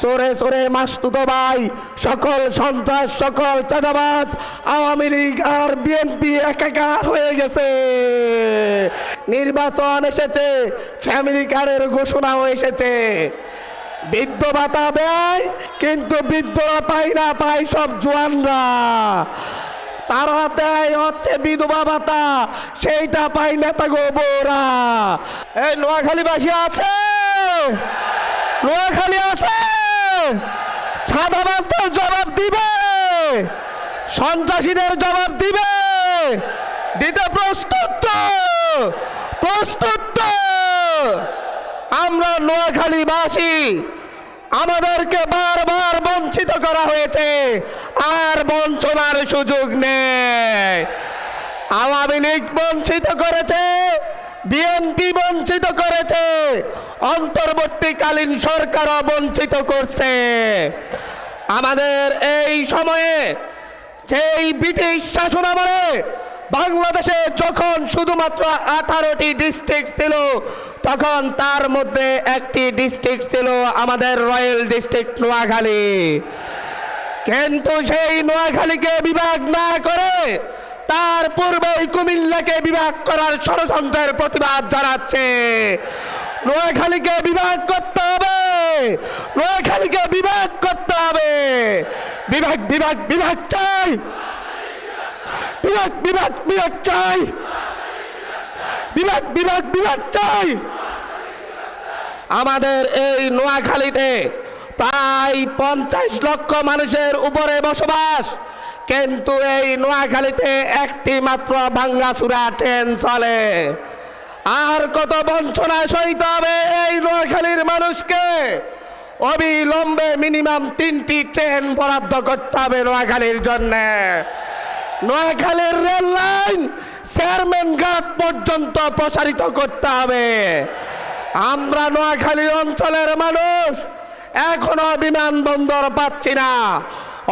সরে সরে মাস্তুতো ভাই, সকল সন্ত্রাস, সকল চাঁদাবাজ, আওয়ামী লীগ আর বিএনপি একাকার হয়ে গেছে। নির্বাচন এসেছে ফ্যামিলি কার্ডের ঘোষণাও এসেছে। বৃদ্ধ ভাতা দেয়, কিন্তু বৃদ্ধরা পায় না, পায় সব জোয়ানরা। তারা দেয় হচ্ছে বিধবা ভাতা, সেইটা পাই নেতা গো বৌরা এই নোয়াখালীবাসী আছে? নোয়াখালী আছে। সাদা বাস্তব জবাব দিবে। সন্ত্রাসীদের জবাব দিবে। দিতে প্রস্তুত প্রস্তুত? আমরা নোয়াখালীবাসী, আমাদেরকে বারবার বঞ্চিত করা হয়েছে। আর বঞ্চনার সুযোগ নেই। আওয়ামী লীগ বঞ্চিত করেছে, বিএনপি বঞ্চিত করেছে অন্তর্বর্তীকালীন সরকারও বঞ্চিত করছে। আমাদের এই সময়ে সেই ব্রিটিশ শাসনামলে বাংলাদেশে যখন শুধুমাত্র আঠারোটি ডিস্ট্রিক্ট ছিল, তখন তার মধ্যে একটি ডিস্ট্রিক্ট ছিল আমাদের রয়্যাল ডিস্ট্রিক্ট নোয়াখালী। কিন্তু সেই নোয়াখালীকে বিভাগ না করে তার পূর্বেই কুমিল্লাকে বিভাগ করার ষড়যন্ত্রের প্রতিবাদ জানাচ্ছে। নোয়াখালীকে বিভাগ করতে হবে। নোয়াখালীকে বিভাগ করতে হবে। বিভাগ বিভাগ বিভাগ চাই। বিভাগ বিভাগ বিভাগ চাই। বিভাগ বিভাগ বিভাগ চাই। আমাদের এই নোয়াখালীতে প্রায় পঞ্চাশ লক্ষ মানুষের উপরে বসবাস। কিন্তু এই নোয়াখালীতে একটি মাত্র ভাঙ্গাচুরা ট্রেন চলে। আর কত বঞ্চনা সইতে হবে এই নোয়াখালীর মানুষকে? অবিলম্বে মিনিমাম তিনটি ট্রেন বরাদ্দ করতে হবে নোয়াখালীর জন্যে। নোয়াখালীর রেল লাইন চেয়ারম্যান ঘাট পর্যন্ত প্রসারিত করতে হবে। আমরা নোয়াখালী অঞ্চলের মানুষ, এখনও বিমানবন্দর পাচ্ছি না।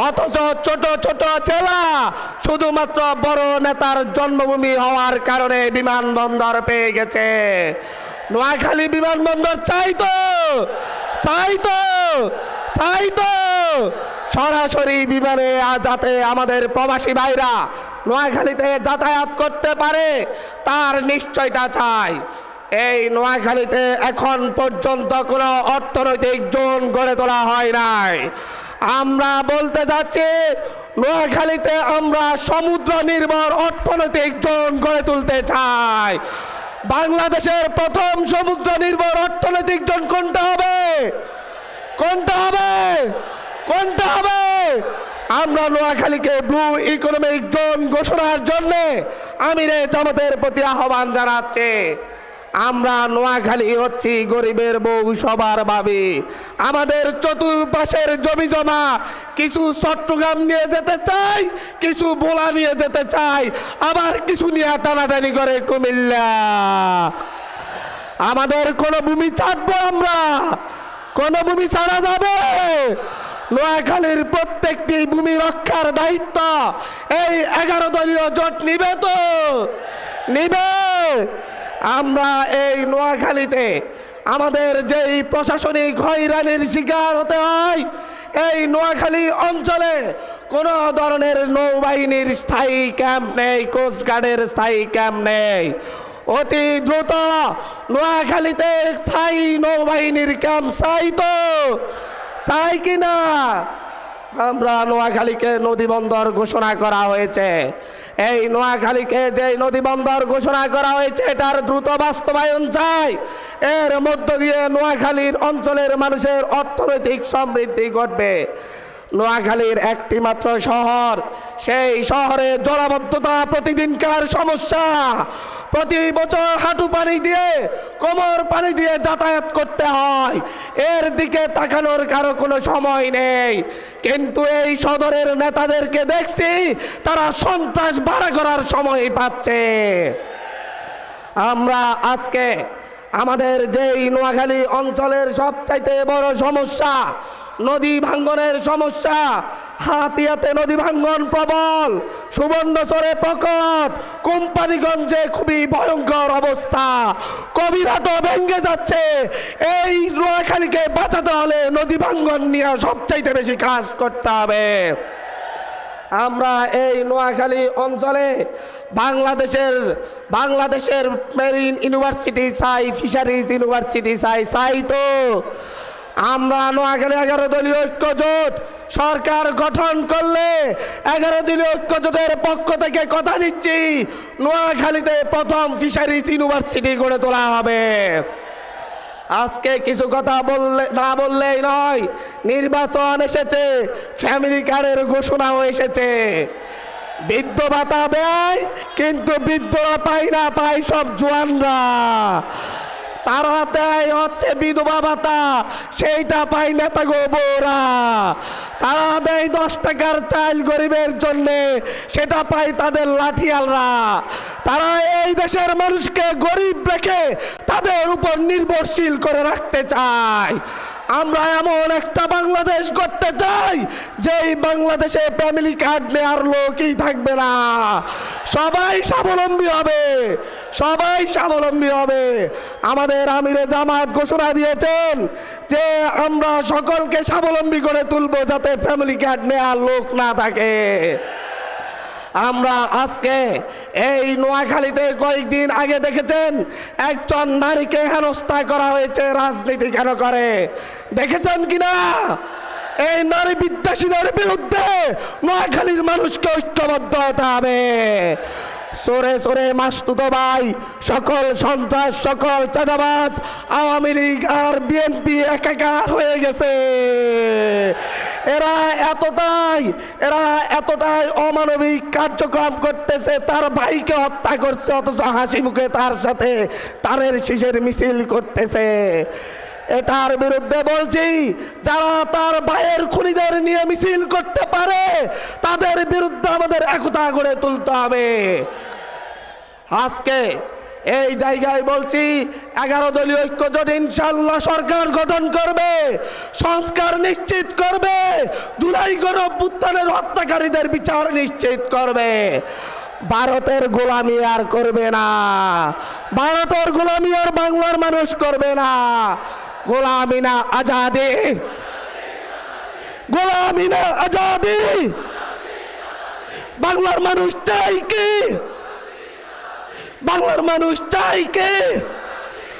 অথচ ছোট ছোট জেলা শুধুমাত্র বড় নেতার জন্মভূমি হওয়ার কারণে বিমানবন্দর পেয়ে গেছে। নোয়াখালী বিমানবন্দর চাই তো চাই তো চাই তো। সরাসরি বিমানে যাতে আমাদের প্রবাসী ভাইরা নোয়াখালীতে যাতায়াত করতে পারে, তার নিশ্চয়তা চাই। এই নোয়াখালীতে এখন পর্যন্ত কোনো অর্থনৈতিক জোন গড়ে তোলা হয় নাই। আমরা বলতে যাচ্ছি, নোয়াখালীতে আমরা সমুদ্র নির্ভর অর্থনৈতিক জোন গড়ে তুলতে চাই। বাংলাদেশের প্রথম সমুদ্র নির্ভর অর্থনৈতিক জোন কোনটা হবে? কোনটা হবে? কোনটা হবে? আমরা নোয়াখালীকে ব্লু ইকোনমিক জোন ঘোষণার জন্য আমিরে জামাতের প্রতি আহ্বান জানাচ্ছে। আমরা নোয়াখালী হচ্ছি গরিবের বউ সবার ভাবি আমাদের চতুর্পাশের জমি জমা, কিছু চট্টগ্রাম নিয়ে যেতে চাই, কিছু বোলা নিয়ে যেতে চাই, আবার কিছু নিয়ে টানাটানি করে কুমিল্লা। আমাদের কোনো ভূমি ছাড়বো আমরা, কোনো ভূমি ছাড়া যাবে। নোয়াখালীর প্রত্যেকটি ভূমি রক্ষার দায়িত্ব, এই এগারো দলীয় জোট নিবে তো, নিবে। আমরা এই নোয়াখালীতে আমাদের যেই প্রশাসনিক হয়রানির শিকার হতে হয়, এই নোয়াখালী অঞ্চলে কোনো ধরনের নৌবাহিনীর স্থায়ী ক্যাম্প নেই কোস্টগার্ডের স্থায়ী ক্যাম্প নেই। অতি দ্রুত নোয়াখালীতে স্থায়ী নৌবাহিনীর ক্যাম্প চাই তো, চাই কিনা? আমরা নোয়াখালীকে নদী বন্দর ঘোষণা করা হয়েছে। এই নোয়াখালীকে যে নদী বন্দর ঘোষণা করা হয়েছে, এটার দ্রুত বাস্তবায়ন চাই। এর মধ্য দিয়ে নোয়াখালীর অঞ্চলের মানুষের অর্থনৈতিক সমৃদ্ধি ঘটবে। নোয়াখালীর একটি মাত্র শহর, সেই শহরে জলাবদ্ধতা প্রতিদিনকার সমস্যা। প্রতি বছর হাঁটু পানি দিয়ে, কোমর পানি দিয়ে যাতায়াত করতে হয়। এর দিকে তাকানোর কারও কোনো সময় নেই। কিন্তু এই সদরের নেতাদেরকে দেখছি, তারা সন্ত্রাস ভাড়া করার সময় পাচ্ছে। আমরা আজকে আমাদের যেই নোয়াখালী অঞ্চলের সবচাইতে বড় সমস্যা নদী ভাঙ্গনের সমস্যা। হাতিয়াতে নদী ভাঙ্গন প্রবল। সুবর্ণচরে প্রকট। কোম্পানিগঞ্জে খুবই ভয়ঙ্কর অবস্থা। কবিরাটও ভেঙ্গে যাচ্ছে। এই নোয়াখালীকে বাঁচাতে হলে নদী ভাঙ্গন নিয়ে সবচাইতে বেশি কাজ করতে হবে। আমরা এই নোয়াখালী অঞ্চলে বাংলাদেশের বাংলাদেশের মেরিন ইউনিভার্সিটি চাই ফিশারিজ ইউনিভার্সিটি চাই চাই তো আমরা নোয়াখালী এগারো দলীয় ঐক্য জোট সরকার গঠন করলে এগারো দলীয় ঐক্য জোটের পক্ষ থেকে কথা দিচ্ছি। নোয়াখালীতে প্রথম ফিশারিজ ইউনিভার্সিটি গড়ে তোলা হবে। আজকে কিছু কথা বললে না বললেই নয়, নির্বাচন এসেছে, ফ্যামিলি কার্ডের ঘোষণাও এসেছে। বৃদ্ধ ভাতা দেয়, কিন্তু বৃদ্ধরা পায় না, পায় সব জোয়ানরা। তারা দেয় হচ্ছে বিধবা ভাতা, সেইটা পায় তা গো বউরা তারা দেয় দশ টাকার চাইল গরিবের জন্য, সেটা পায় তাদের লাঠিয়ালরা। তারা এই দেশের মানুষকে গরিব রেখে তাদের উপর নির্ভরশীল করে রাখতে চায়। আমরা এমন একটা বাংলাদেশ করতে চাই, যেই বাংলাদেশে ফ্যামিলি কার্ড নেওয়ার লোকই থাকবে না। সবাই স্বাবলম্বী হবে, সবাই স্বাবলম্বী হবে। আমাদের আমিরে জামাত ঘোষণা দিয়েছেন যে আমরা সকলকে স্বাবলম্বী করে তুলবো যাতে ফ্যামিলি কার্ড নেওয়ার লোক না থাকে। আমরা আজকে এই নোয়াখালীতে কয়েকদিন আগে দেখেছেন, একজন নারীকে হেনস্থা করা হয়েছে, রাজনীতি কেন করে? দেখেছেন কিনা? এই নারী বিদ্বেষীদের বিরুদ্ধে নোয়াখালীর মানুষকে ঐক্যবদ্ধ হতে হবে। সরে সরে মাসতুতো ভাই, সকল সন্ত্রাস, সকল চাঁদাবাজ, আওয়ামী লীগ আর বিএনপি একাকার হয়ে গেছে। এরা এতটাই এরা এতটাই অমানবিক কার্যক্রম করতেছে, তার ভাইকে হত্যা করছে, অথচ হাসি মুখে তার সাথে তারের শিশের মিছিল করতেছে। এটার বিরুদ্ধে বলছি, যারা তার ভাইয়ের খুনিদের নিয়ে মিছিল করতে পারে, তাদের বিরুদ্ধে আমাদের একতা গড়ে তুলতে হবে। আজকে এই জায়গায় বলছি, এগারো দলীয় ঐক্য জোট ইনশাল্লাহ সরকার গঠন করবে, সংস্কার নিশ্চিত করবে, জুলাই গণপুত্থানের হত্যাকারীদের বিচার নিশ্চিত করবে। ভারতের গোলামি আর করবে না, ভারতের গোলামি আর বাংলার মানুষ করবে না। গোলামি না আজাদি, গোলামি না আজাদি। বাংলার মানুষ চাই কি? বাংলার মানুষ চাই কে?